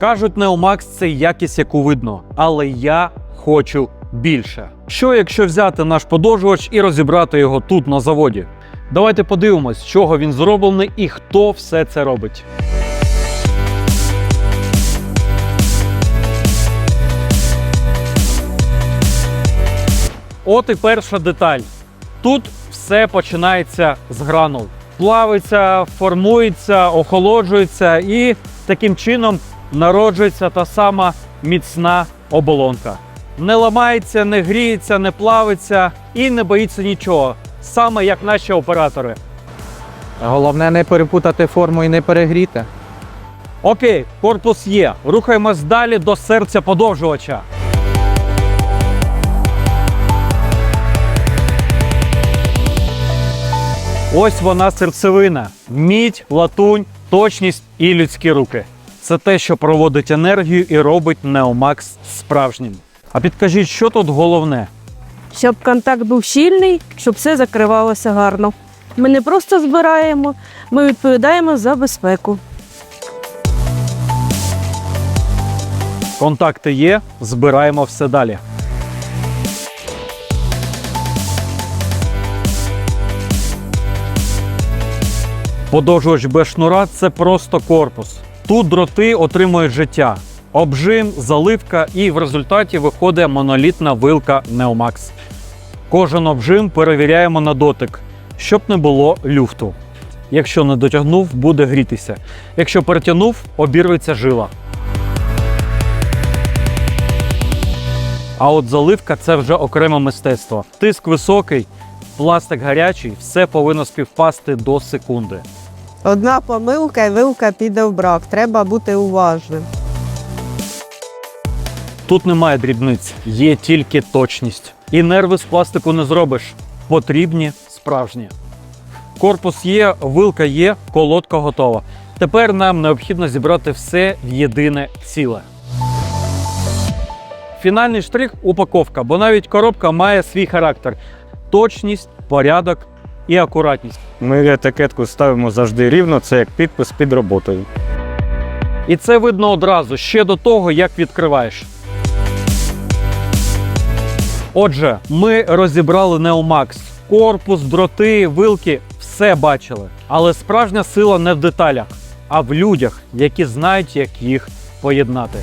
Кажуть, Neomax – це якість, яку видно, але я хочу більше. Що якщо взяти наш подовжувач і розібрати його тут на заводі? Давайте подивимось, з чого він зроблений і хто все це робить. От і перша деталь. Тут все починається з гранул. Плавиться, формується, охолоджується і таким чином народжується та сама міцна оболонка. Не ламається, не гріється, не плавиться і не боїться нічого. Саме як наші оператори. Головне не перепутати форму і не перегріти. Окей, корпус є. Рухаємось далі до серця подовжувача. Ось вона серцевина. Мідь, латунь, точність і людські руки. Це те, що проводить енергію і робить Neomax справжнім. А підкажіть, що тут головне? щоб контакт був щільний, щоб все закривалося гарно. Ми не просто збираємо, ми відповідаємо за безпеку. Контакти є, збираємо все далі. Подовжувач без шнура це просто корпус. Тут дроти отримують життя, обжим, заливка, і в результаті виходить монолітна вилка Neomax. Кожен обжим перевіряємо на дотик, щоб не було люфту. Якщо не дотягнув, буде грітися. Якщо перетягнув, обірветься жила. А от заливка це вже окреме мистецтво. Тиск високий, пластик гарячий, все повинно співпасти до секунди. Одна помилка і вилка піде в брак. Треба бути уважним. Тут немає дрібниць, є тільки точність. І нерви з пластику не зробиш. Потрібні справжні. Корпус є, вилка є, колодка готова. Тепер нам необхідно зібрати все в єдине ціле. Фінальний штрих упаковка, бо навіть коробка має свій характер: точність, порядок і акуратність. Ми етикетку ставимо завжди рівно, це як підпис під роботою. І це видно одразу ще до того, як відкриваєш. Отже, ми розібрали Neomax. Корпус, дроти, вилки все бачили. Але справжня сила не в деталях, а в людях, які знають, як їх поєднати.